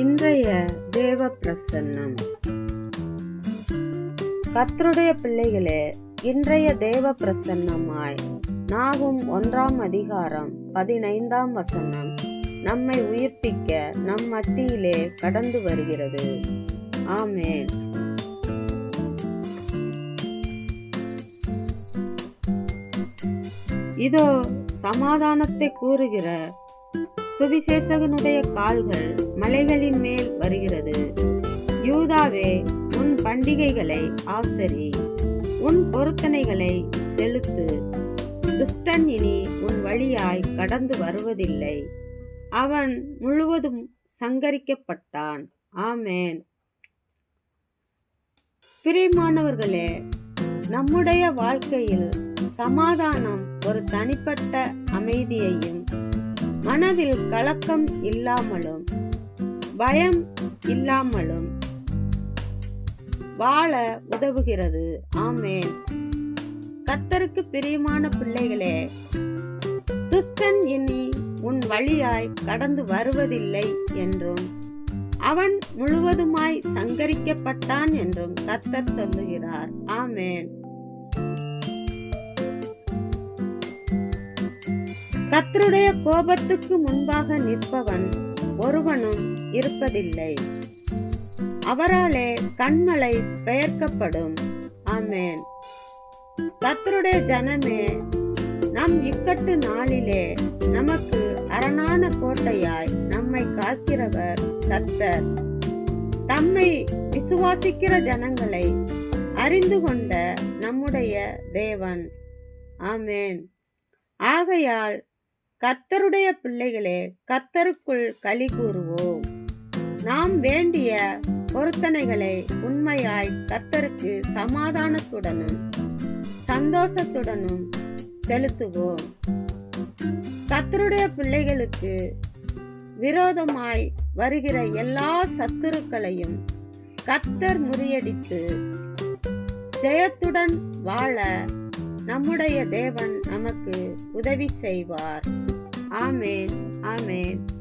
இன்றைய பிரசன்னம். கத்தருடைய பிள்ளைகளே இன்றைய தேவ பிரசன்னமாய் நாகும் ஒன்றாம் அதிகாரம் பதினைந்தாம் வசனம். நம்மை உயிர்ப்பிக்க நம் மத்தியிலே கடந்து வருகிறது. ஆமேன். இதோ சமாதானத்தை கூறுகிற சுவிசேஷகனுடைய கால்கள் மலைகளின் மேல் வருகிறது. யூதாவே உன் பண்டிகைகளை ஆசரி. உன் பொருத்தனைகளை செலுத்து. துஷ்டன் இனி உன் வழியாய் கடந்து வருவதில்லை. அவன் முழுவதும் சங்கரிக்கப்பட்டான். ஆமேன். பிரியமானவர்களே நம்முடைய வாழ்க்கையில் சமாதானம் ஒரு தனிப்பட்ட அமைதியையும் மனதில் கலக்கம் இல்லாமலும் பயம் இல்லாமலும் வாழ உதவுகிறது. ஆமேன். கத்தருக்கு பிரியமான பிள்ளைகளே துஷ்டன் இனி உன் வழியாய் கடந்து வருவதில்லை என்றும் அவன் முழுவதுமாய் சங்கரிக்கப்பட்டான் என்றும் கத்தர் சொல்லுகிறார். ஆமேன். கத்தருடைய கோபத்துக்கு முன்பாக நிற்பவன் ஒருவனும் இருப்பதில்லை. அவராலே கண்மலை பெயர்க்கப்படும். ஆமேன். கத்தருடைய ஜனமே நம் இக்கட்டு நாளிலே நமக்கு அரணான கோட்டையாய் நம்மை காக்கிறவர் கத்தர் தம்மை விசுவாசிக்கிற ஜனங்களை அறிந்து கொண்ட நம்முடைய தேவன். ஆமேன். ஆகையால் கத்தருடைய பிள்ளைகளே கத்தருக்குள் களி கூறுவோம். நாம் வேண்டிய பொருத்தனைகளை உண்மையாய் கத்தருக்கு சமாதானத்துடனும் சந்தோஷத்துடனும் செலுத்துவோம். கத்தருடைய பிள்ளைகளுக்கு விரோதமாய் வருகிற எல்லா சத்துருக்களையும் கத்தர் முறியடித்து ஜெயத்துடன் வாழ நம்முடைய தேவன் நமக்கு உதவி செய்வார். ஆமேன் ஆமேன் ஆமேன்